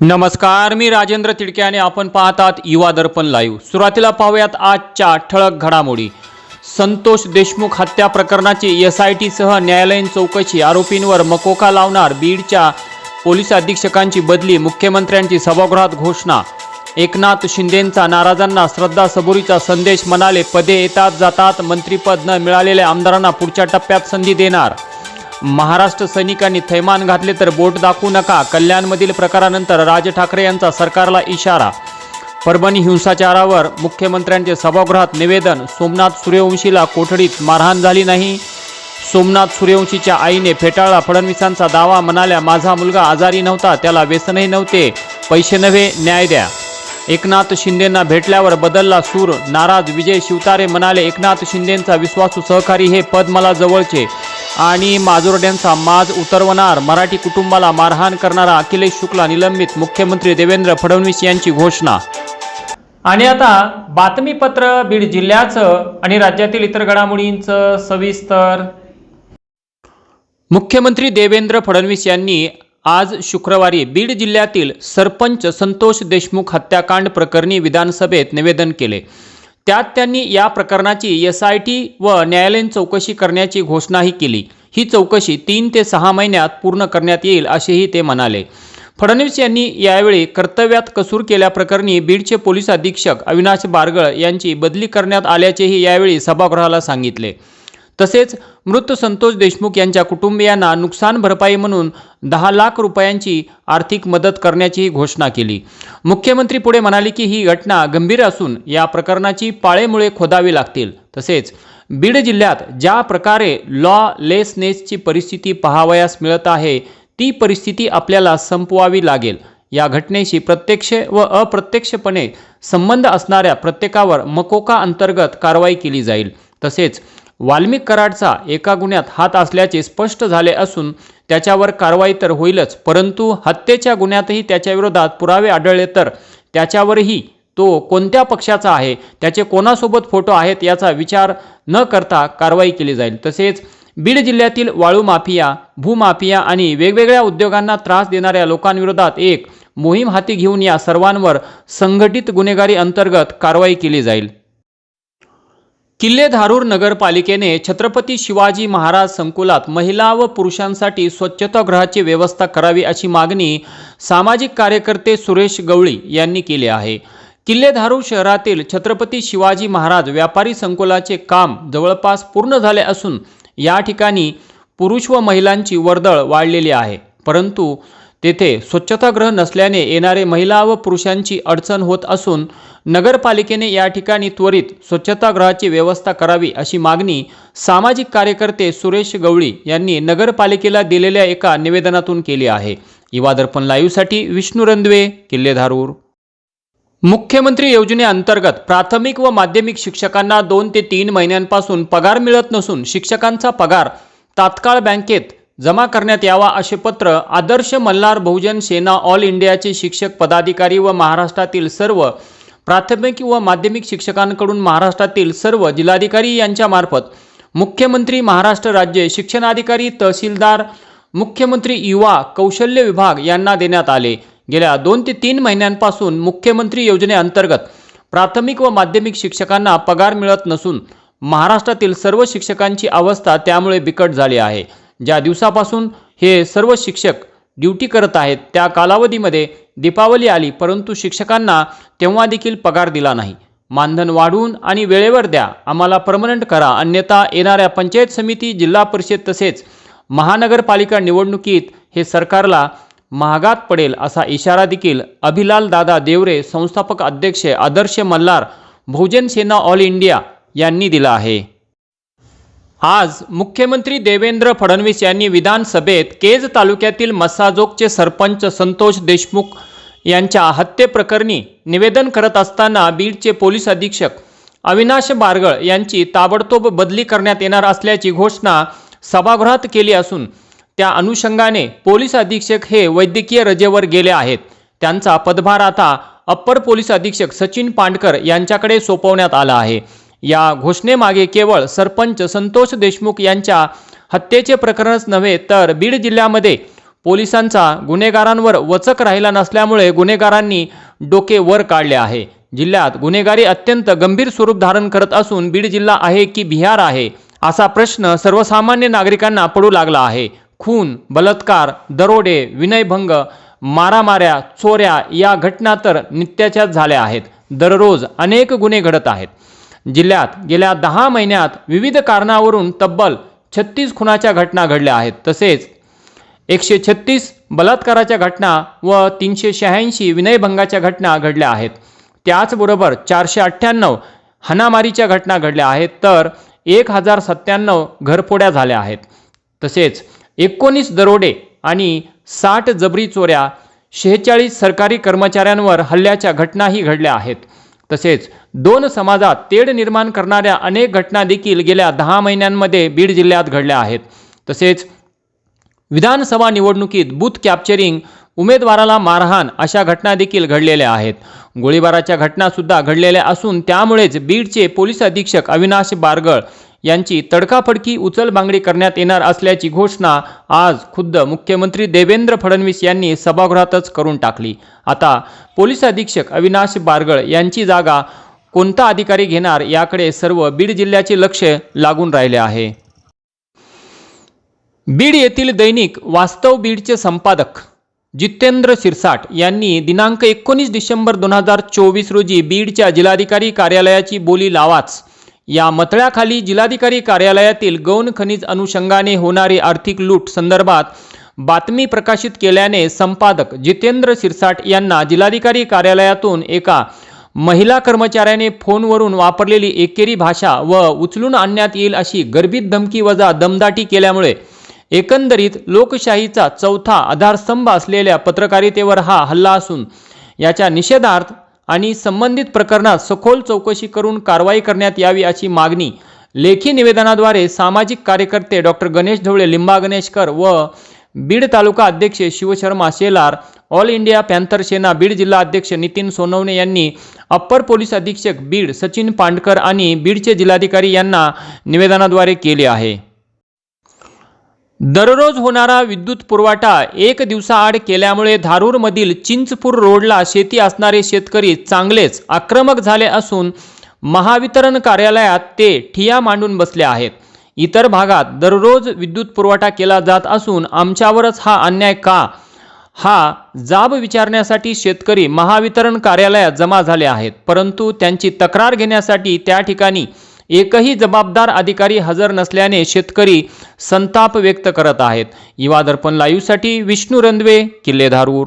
नमस्कार मी राजेंद्र तिडके आणि आपण पाहतात युवा दर्पण लाईव्ह सुरुवातीला पाहूयात आजच्या ठळक घडामोडी. संतोष देशमुख हत्या प्रकरणाची एस आय टीसह न्यायालयीन चौकशी. आरोपींवर मकोका लावणार बीडच्या पोलीस अधीक्षकांची बदली मुख्यमंत्र्यांची सभागृहात घोषणा. एकनाथ शिंदेंचा नाराजांना श्रद्धा सबुरीचा संदेश म्हणाले पदे येतात जातात मंत्रीपद न मिळालेल्या आमदारांना पुढच्या टप्प्यात संधी देणार. महाराष्ट्र सैनिकांनी थैमान घातले तर बोट दाखवू नका. कल्याणमधील प्रकारानंतर राज ठाकरे यांचा सरकारला इशारा. परभणी हिंसाचारावर मुख्यमंत्र्यांचे सभागृहात निवेदन. सोमनाथ सूर्यवंशीला कोठडीत मारहाण झाली नाही. सोमनाथ सूर्यवंशीच्या आईने फेटाळला फडणवीसांचा दावा म्हणाल्या माझा मुलगा आजारी नव्हता त्याला व्यसनही नव्हते. पैसे नव्हे न्याय द्या. एकनाथ शिंदेंना भेटल्यावर बदलला सूर. नाराज विजय शिवतारे म्हणाले एकनाथ शिंदेंचा विश्वासू सहकारी हे पद मला जवळचे. आणि माजोरड्यांचा माज उतरवणार मराठी कुटुंबाला मारहाण करणारा अखिलेश शुक्ला निलंबित मुख्यमंत्री देवेंद्र फडणवीस यांची घोषणा. आणि आता बातमीपत्र बीड जिल्ह्याचं आणि राज्यातील इतर घडामोडींचं सविस्तर. मुख्यमंत्री देवेंद्र फडणवीस यांनी आज शुक्रवारी बीड जिल्ह्यातील सरपंच संतोष देशमुख हत्याकांड प्रकरणी विधानसभेत निवेदन केले. त्यात त्यांनी या प्रकरणाची एस आय टी व न्यायालयीन चौकशी करण्याची घोषणाही केली. ही चौकशी तीन ते सहा महिन्यात पूर्ण करण्यात येईल असेही ते म्हणाले. फडणवीस यांनी यावेळी कर्तव्यात कसूर केल्याप्रकरणी बीडचे पोलीस अधीक्षक अविनाश बारगळ यांची बदली करण्यात आल्याचेही यावेळी सभागृहाला सांगितले. तसेच मृत संतोष देशमुख यांच्या कुटुंबियांना नुकसान भरपाई म्हणून दहा लाख रुपयांची आर्थिक मदत करण्याचीही घोषणा केली. मुख्यमंत्री पुढे म्हणाले की ही घटना गंभीर असून या प्रकरणाची पाळेमुळे खोदावी लागतील. तसेच बीड जिल्ह्यात ज्या प्रकारे लॉ लेसनेसची परिस्थिती पाहावयास मिळत आहे ती परिस्थिती आपल्याला संपवावी लागेल. या घटनेशी प्रत्यक्ष व अप्रत्यक्षपणे संबंध असणाऱ्या प्रत्येकावर मकोका अंतर्गत कारवाई केली जाईल. तसेच वाल्मिक कराडचा एका गुन्ह्यात हात असल्याचे स्पष्ट झाले असून त्याच्यावर कारवाई तर होईलच परंतु हत्येच्या गुन्ह्यातही त्याच्याविरोधात पुरावे आढळले तर त्याच्यावरही तो कोणत्या पक्षाचा आहे त्याचे कोणासोबत फोटो आहेत याचा विचार न करता कारवाई केली जाईल. तसेच बीड जिल्ह्यातील वाळू माफिया भूमाफिया आणि वेगवेगळ्या उद्योगांना त्रास देणाऱ्या लोकांविरोधात एक मोहीम हाती घेऊन या सर्वांवर संघटित गुन्हेगारी अंतर्गत कारवाई केली जाईल. किल्ले धारूर नगरपालिकेने छत्रपती शिवाजी महाराज संकुलात महिला व पुरुषांसाठी स्वच्छतागृहाची व्यवस्था करावी अशी मागणी सामाजिक कार्यकर्ते सुरेश गवळी यांनी केली आहे. किल्ले धारूर शहरातील छत्रपती शिवाजी महाराज व्यापारी संकुलाचे काम जवळपास पूर्ण झाले असून या ठिकाणी पुरुष व महिलांची वर्दळ वाढलेली आहे. परंतु तेथे स्वच्छतागृह नसल्याने येणारे महिला व पुरुषांची अडचण होत असून नगरपालिकेने या ठिकाणी त्वरित स्वच्छतागृहाची व्यवस्था करावी अशी मागणी सामाजिक कार्यकर्ते सुरेश गवळी यांनी नगरपालिकेला दिलेल्या एका निवेदनातून केली आहे. युवादर्पण लाईव्हसाठी विष्णू रंदवे किल्लेधारूर. मुख्यमंत्री योजनेअंतर्गत प्राथमिक व माध्यमिक शिक्षकांना दोन ते तीन महिन्यांपासून पगार मिळत नसून शिक्षकांचा पगार तात्काळ बँकेत जमा करण्यात यावा असे पत्र आदर्श मल्हार बहुजन सेना ऑल इंडियाचे शिक्षक पदाधिकारी व महाराष्ट्रातील सर्व प्राथमिक व माध्यमिक शिक्षकांकडून महाराष्ट्रातील सर्व जिल्हाधिकारी यांच्यामार्फत मुख्यमंत्री महाराष्ट्र राज्य शिक्षणाधिकारी तहसीलदार मुख्यमंत्री युवा कौशल्य विभाग यांना देण्यात आले. गेल्या दोन ते तीन महिन्यांपासून मुख्यमंत्री योजनेअंतर्गत प्राथमिक व माध्यमिक शिक्षकांना पगार मिळत नसून महाराष्ट्रातील सर्व शिक्षकांची अवस्था त्यामुळे बिकट झाली आहे. ज्या दिवसापासून हे सर्व शिक्षक ड्युटी करत आहेत त्या कालावधीमध्ये दीपावली आली परंतु शिक्षकांना तेव्हा देखील पगार दिला नाही. मानधन वाढवून आणि वेळेवर द्या. आम्हाला परमनंट करा. अन्यथा येणाऱ्या पंचायत समिती जिल्हा परिषद तसेच महानगरपालिका निवडणुकीत हे सरकारला महागात पडेल असा इशारा देखील अभिलाल दादा देवरे संस्थापक अध्यक्ष आदर्श मल्हार बहुजन सेना ऑल इंडिया यांनी दिला आहे. आज मुख्यमंत्री देवेंद्र फडणवीस यांनी विधानसभेत केज तालुक्यातील मसाजोगचे सरपंच संतोष देशमुख यांच्या हत्येप्रकरणी निवेदन करत असताना बीडचे पोलीस अधीक्षक अविनाश बारगळ यांची ताबडतोब बदली करण्यात येणार असल्याची घोषणा सभागृहात केली असून त्या अनुषंगाने पोलीस अधीक्षक हे वैद्यकीय रजेवर गेले आहेत. त्यांचा पदभार आता अप्पर पोलीस अधीक्षक सचिन पांडकर यांच्याकडे सोपवण्यात आला आहे. या घोषणेमागे केवळ सरपंच संतोष देशमुख यांच्या हत्येचे प्रकरणच नव्हे तर बीड जिल्ह्यामध्ये पोलिसांचा गुन्हेगारांवर वचक राहिला नसल्यामुळे गुन्हेगारांनी डोके वर काढले आहे. जिल्ह्यात गुन्हेगारी अत्यंत गंभीर स्वरूप धारण करत असून बीड जिल्हा आहे की बिहार आहे असा प्रश्न सर्वसामान्य नागरिकांना पडू लागला आहे. खून बलात्कार दरोडे विनयभंग मारामाऱ्या चोऱ्या या घटना तर नित्याच्याच झाल्या आहेत. दररोज अनेक गुन्हे घडत आहेत. जिल्ह्यात गेल्या दहा महिन्यात विविध कारणावरून तब्बल छत्तीस खुनाच्या घटना घडल्या आहेत. तसेच एकशे छत्तीस बलात्काराच्या घटना व तीनशे शहाऐंशी विनयभंगाच्या घटना घडल्या आहेत. त्याचबरोबर चारशे अठ्ठ्याण्णव हाणामारीच्या घटना घडल्या आहेत तर एक हजार सत्त्याण्णव घरफोड्या झाल्या आहेत. तसेच एकोणीस दरोडे आणि साठ जबरी चोऱ्या शेहेचाळीस सरकारी कर्मचाऱ्यांवर हल्ल्याच्या घटनाही घडल्या आहेत. तसेच दोन समाजात तेढ निर्माण करणाऱ्या अनेक घटना देखील गेल्या दहा महिन्यांमध्ये बीड जिल्ह्यात घडल्या आहेत. तसेच विधानसभा निवडणुकीत बूथ कॅप्चरिंग उमेदवाराला मारहाण अशा घटना देखील घडलेल्या आहेत. गोळीबाराच्या घटनासुद्धा घडलेल्या असून त्यामुळेच बीडचे पोलीस अधीक्षक अविनाश बारगळ यांची तडकाफडकी उचलबांगडी करण्यात येणार असल्याची घोषणा आज खुद्द मुख्यमंत्री देवेंद्र फडणवीस यांनी सभागृहातच करून टाकली. आता पोलीस अधीक्षक अविनाश बारगळ यांची जागा कोणता अधिकारी घेणार याकडे सर्व बीड जिल्ह्याचे लक्ष लागून राहिले आहे. बीड येथील दैनिक वास्तव बीडचे संपादक जितेंद्र शिरसाट यांनी दिनांक एकोणीस डिसेंबर दोन हजार चोवीस रोजी बीडच्या जिल्हाधिकारी कार्यालयाची बोली लावाच. या मतळ्याखाली जिल्हाधिकारी कार्यालयातील गौण खनिज अनुषंगाने होणारी आर्थिक लूट संदर्भात बातमी प्रकाशित केल्याने संपादक जितेंद्र शिरसाट यांना जिल्हाधिकारी कार्यालयातून एका महिला कर्मचाऱ्याने फोनवरून वापरलेली एकेरी भाषा व उचलून आणण्यात येईल अशी गर्भित धमकी वजा दमदाटी केल्यामुळे एकंदरीत लोकशाहीचा चौथा आधारस्तंभ असलेल्या पत्रकारितेवर हा हल्ला असून याच्या निषेधार्थ आणि संबंधित प्रकरणात सखोल चौकशी करून कारवाई करण्यात यावी अशी मागणी लेखी निवेदनाद्वारे सामाजिक कार्यकर्ते डॉक्टर गणेश ढवळे लिंबा गणेशकर व बीड तालुका अध्यक्ष Shivsharma Shelar all India panther Sena Beed जिल्हा अध्यक्ष नितीन सोनवणे यांनी अप्पर पोलीस अधीक्षक बीड सचिन पांडकर आणि बीडचे जिल्हाधिकारी यांना निवेदनाद्वारे केले आहे. दररोज होणारा विद्युत पुरवठा एक दिवसाआड केल्यामुळे धारूरमधील चिंचपूर रोडला शेती असणारे शेतकरी चांगलेच आक्रमक झाले असून महावितरण कार्यालयात ते ठिया मांडून बसले आहेत. इतर भागात दररोज विद्युत पुरवठा केला जात असून आमच्यावरच हा अन्याय का? हा जाब विचारण्यासाठी शेतकरी महावितरण कार्यालयात जमा झाले आहेत परंतु त्यांची तक्रार घेण्यासाठी त्या ठिकाणी एकही जबाबदार अधिकारी हजर नसल्याने शेतकरी संताप व्यक्त करत आहेत. युवा दर्पण लाईव्हसाठी विष्णू रंधवे किल्ले धारूर